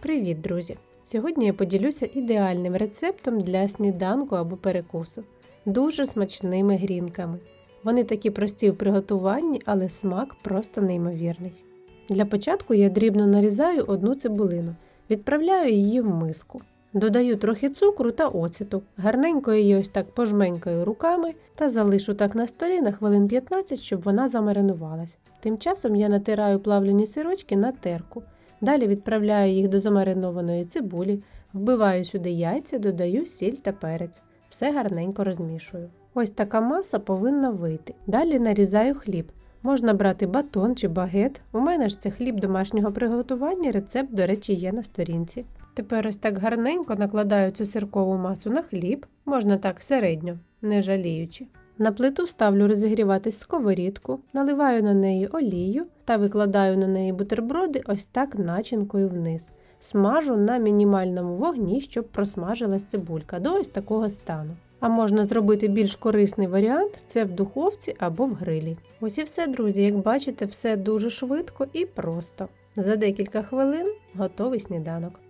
Привіт, друзі! Сьогодні я поділюся ідеальним рецептом для сніданку або перекусу. Дуже смачними грінками. Вони такі прості в приготуванні, але смак просто неймовірний. Для початку я дрібно нарізаю одну цибулину, відправляю її в миску. Додаю трохи цукру та оцету, гарненько її ось так пожменькаю руками та залишу так на столі на хвилин 15, щоб вона замаринувалась. Тим часом я натираю плавлені сирочки на терку. Далі відправляю їх до замаринованої цибулі, вбиваю сюди яйця, додаю сіль та перець. Все гарненько розмішую. Ось така маса повинна вийти. Далі нарізаю хліб. Можна брати батон чи багет. У мене ж це хліб домашнього приготування, рецепт, до речі, є на сторінці. Тепер ось так гарненько накладаю цю сиркову масу на хліб, можна так середньо, не жаліючи. На плиту ставлю розігріватись сковорідку, наливаю на неї олію та викладаю на неї бутерброди ось так начинкою вниз. Смажу на мінімальному вогні, щоб просмажилась цибулька до ось такого стану. А можна зробити більш корисний варіант це в духовці або в грилі. Ось і все, друзі, як бачите, все дуже швидко і просто. За декілька хвилин готовий сніданок.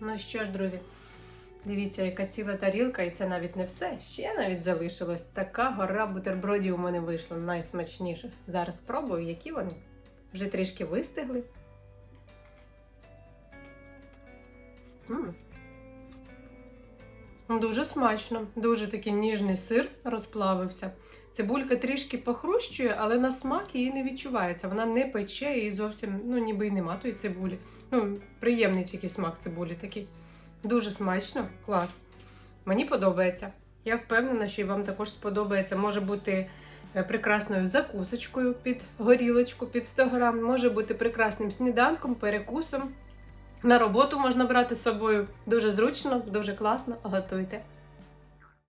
Ну що ж, друзі, дивіться, яка ціла тарілка, і це навіть не все. Ще навіть залишилось. Така гора бутербродів у мене вийшла найсмачніше. Зараз спробую, які вони. Вже трішки вистигли. М. Дуже смачно, дуже такий ніжний сир розплавився. Цибулька трішки похрущує, але на смак її не відчувається. Вона не пече і зовсім, ну ніби й нема тої цибулі. Ну, приємний тільки смак цибулі такий. Дуже смачно, клас. Мені подобається. Я впевнена, що і вам також сподобається. Може бути е, прекрасною закусочкою під горілочку, під 100 грам, може бути прекрасним сніданком, перекусом. На роботу можна брати з собою. Дуже зручно, дуже класно. Готуйте.